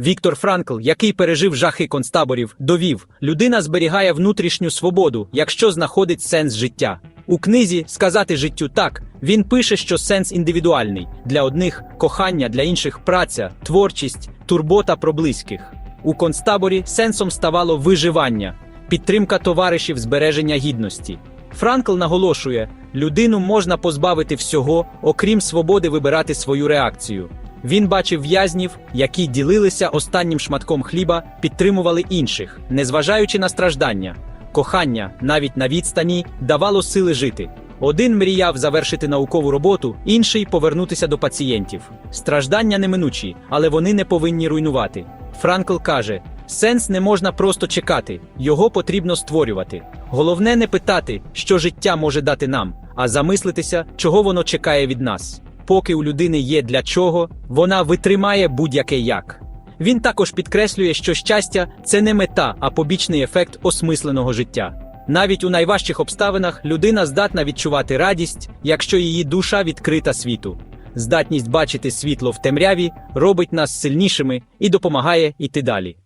Віктор Франкл, який пережив жахи концтаборів, довів: людина зберігає внутрішню свободу, якщо знаходить сенс життя. У книзі Сказати життю так він пише, що сенс індивідуальний для одних кохання, для інших праця, творчість, турбота про близьких. У концтаборі сенсом ставало виживання, підтримка товаришів, збереження гідності. Франкл наголошує, людину можна позбавити всього, окрім свободи вибирати свою реакцію. Він бачив в'язнів, які ділилися останнім шматком хліба, підтримували інших, незважаючи на страждання. Кохання, навіть на відстані, давало сили жити. Один мріяв завершити наукову роботу, інший повернутися до пацієнтів. Страждання неминучі, але вони не повинні руйнувати. Франкл каже: сенс не можна просто чекати, його потрібно створювати. Головне не питати, що життя може дати нам, а замислитися, чого воно чекає від нас. Поки у людини є для чого, вона витримає будь-яке як. Він також підкреслює, що щастя це не мета, а побічний ефект осмисленого життя. Навіть у найважчих обставинах людина здатна відчувати радість, якщо її душа відкрита світу. Здатність бачити світло в темряві робить нас сильнішими і допомагає йти далі.